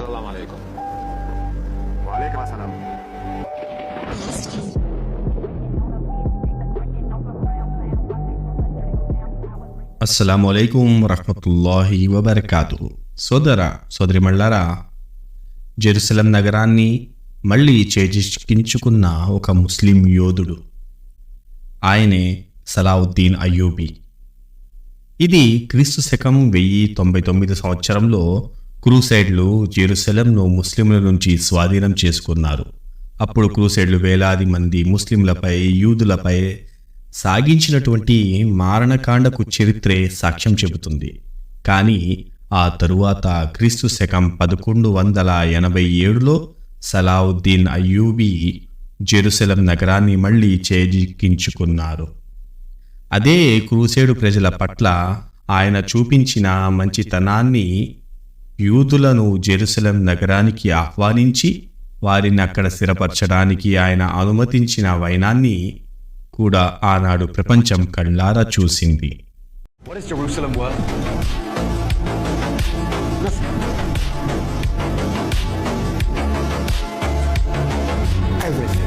আসসালাম আলাইকুম ওয়ালাইকুম আসসালাম అస్సలం అయికం వరహమతుల్లాహి వబర్కాతు సోదర సోదరిమళ్ళారా జెరుసలం నగరాన్ని మళ్ళీ చేజిష్కించుకున్న ఒక ముస్లిం యోధుడు. ఆయనే సలావుద్దీన్ అయ్యూబీ. ఇది క్రీస్తు శకం వెయ్యి తొంభై తొమ్మిది సంవత్సరంలో క్రూసైడ్లు జెరూసలంను ముస్లింల నుంచి స్వాధీనం చేసుకున్నారు. అప్పుడు క్రూసైడ్లు వేలాది మంది ముస్లింలపై యూదులపై సాగించినటువంటి మారణకాండకు చరిత్రే సాక్ష్యం చెబుతుంది. కానీ ఆ తరువాత క్రీస్తు శకం పదకొండు వందల ఎనభై ఏడులో సలావుద్దీన్ అయ్యూబీ జెరూసలం నగరాన్ని మళ్ళీ చేజిక్కించుకున్నారు. అదే క్రూసేడు ప్రజల పట్ల ఆయన చూపించిన మంచితనాన్ని యూదులను జెరూసలం నగరానికి ఆహ్వానించి వారిని అక్కడ స్థిరపరచడానికి ఆయన అనుమతించిన వైనాన్ని కూడా ఆనాడు ప్రపంచం కళ్ళారా చూసింది. Everything.